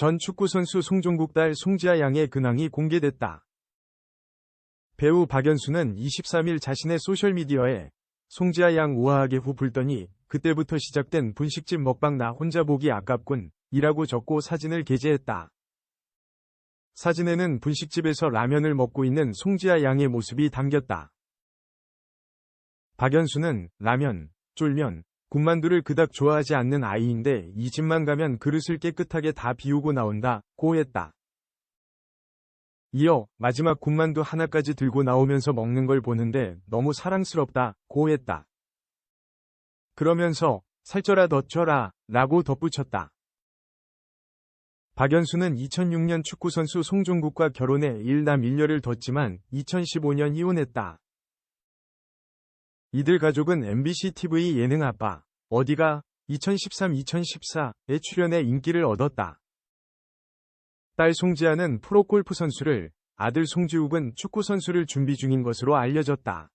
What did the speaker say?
전 축구선수 송종국 딸 송지아 양의 근황이 공개됐다. 배우 박연수는 23일 자신의 소셜미디어에 송지아 양 우아하게 후 불더니 그때부터 시작된 분식집 먹방 나 혼자 보기 아깝군 이라고 적고 사진을 게재했다. 사진에는 분식집에서 라면을 먹고 있는 송지아 양의 모습이 담겼다. 박연수는 라면, 쫄면, 군만두를 그닥 좋아하지 않는 아이인데 이 집만 가면 그릇을 깨끗하게 다 비우고 나온다, 고 했다. 이어 마지막 군만두 하나까지 들고 나오면서 먹는 걸 보는데 너무 사랑스럽다, 고 했다. 그러면서 살쪄라 더 쪄라 라고 덧붙였다. 박연수는 2006년 축구선수 송종국과 결혼해 1남 1녀를 뒀지만 2015년 이혼했다. 이들 가족은 MBC TV 예능 아빠 어디가 2013-2014에 출연해 인기를 얻었다. 딸 송지아는 프로골프 선수를, 아들 송지욱은 축구 선수를 준비 중인 것으로 알려졌다.